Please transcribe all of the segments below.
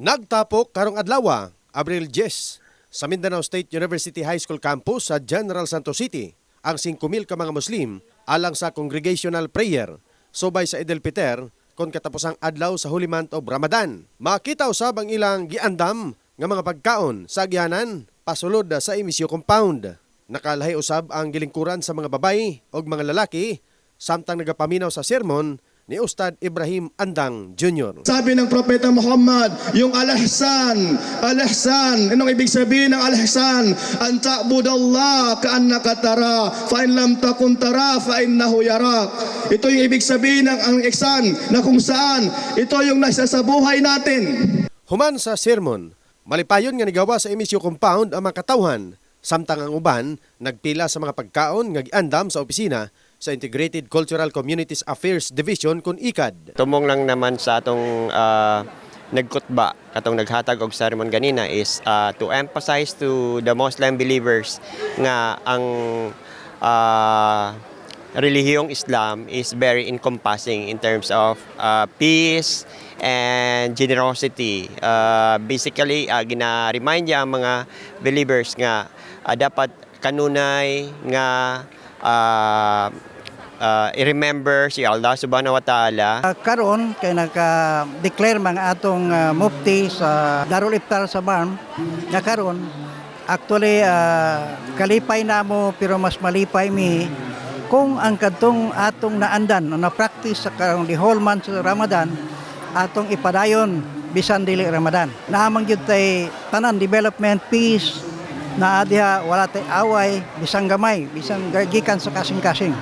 Nagtapok karong adlaw, Abril 10, sa Mindanao State University High School campus sa General Santos City, ang 5,000 ka mga Muslim alang sa congregational prayer subay sa Idel Peter kon katapusang adlaw sa Holy Month of Ramadan. Makita usab ang ilang giandam nga mga pagkaon sa agyanan pasulod sa emisyo compound. Nakalahi usab ang gilingkuran sa mga babay o mga lalaki samtang nagapaminaw sa sermon ni Ustad Ibrahim Andang Jr. Sabi ng Propeta Muhammad, yung al-ihsan, al-ihsan, anong ibig sabihin ng al-ihsan? An ta'budallah ka'annaka tara, fa in lam takun tara, fa innahu yarak. Ito yung ibig sabihin ng ang ihsan na kung saan ito yung nasa sa buhay natin. Human sa sermon, malipayon nga nigawa sa emisyo compound ang mga katawhan, samtang ang uban nagpila sa mga pagkaon nga giandam sa opisina sa Integrated Cultural Communities Affairs Division kun ICAD. tumong lang naman sa atong ah, nagkutba katong naghatag og sermon ganina is ah, to emphasize to the Muslim believers nga ang ah, relihiyong Islam is very encompassing in terms of ah, peace and generosity. Ah, basically, uh, gina-remind niya ang mga believers nga ah, dapat kanunay nga ah, ah, i-remember si Allah subhanahu wa ta'ala Uh, karon kay naka-declare mga atong uh, mufti sa Darul Iftar sa BARM nga karon actually uh, kalipay na mo pero mas malipay mi kung ang kadtong atong naandan o na-practice sa karong the whole month sa Ramadan atong ipadayon bisan dili Ramadan. Naamang gyud tay tanan development peace na diha wala tay away bisan gamay bisan gikan sa kasing-kasing.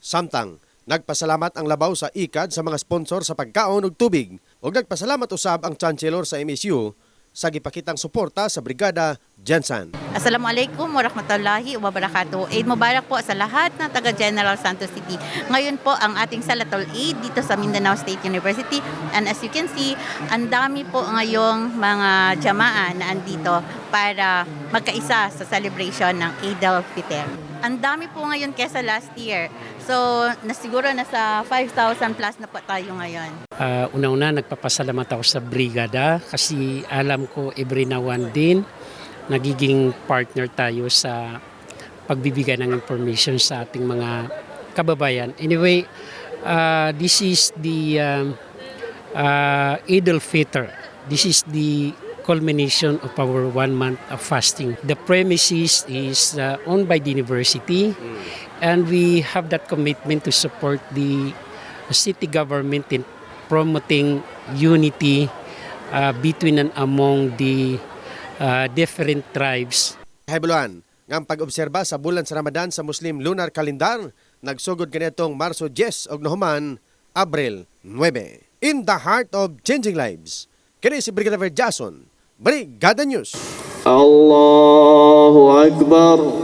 Samtang, nagpasalamat ang labaw sa ICAD sa mga sponsor sa pagkaon ug tubig ug nagpasalamat usab ang chancellor sa MSU sa gipakitang suporta sa Brigada Jensen. Assalamualaikum warahmatullahi wabarakatuh. Eid Mubarak po sa lahat ng taga General Santos City. Ngayon po ang ating Salatul Eid dito sa Mindanao State University. And as you can see, ang dami po ngayong mga jamaa na andito para magkaisa sa celebration ng Eid al-Fitr. Ang dami po ngayon kesa last year. So, nasiguro nasa 5,000 plus na po tayo ngayon. Uh, una-una, nagpapasalamat ako sa brigada kasi alam ko every now and then nagiging partner tayo sa pagbibigay ng information sa ating mga kababayan. Anyway, uh, this is the um, uh, Eid al-Fitr. This is the culmination of our one month of fasting. The premises is uh, owned by the university and we have that commitment to support the city government in promoting unity uh, between and among the uh, different tribes Hebuluan, nga ang pag-obserba sa bulan sa Ramadan sa Muslim lunar calendar, nagsugod kanitong Marso 10 og nahuman, Abril 9. In the heart of changing lives, kini si Brigadier Jason, Brigada News. Allahu Akbar.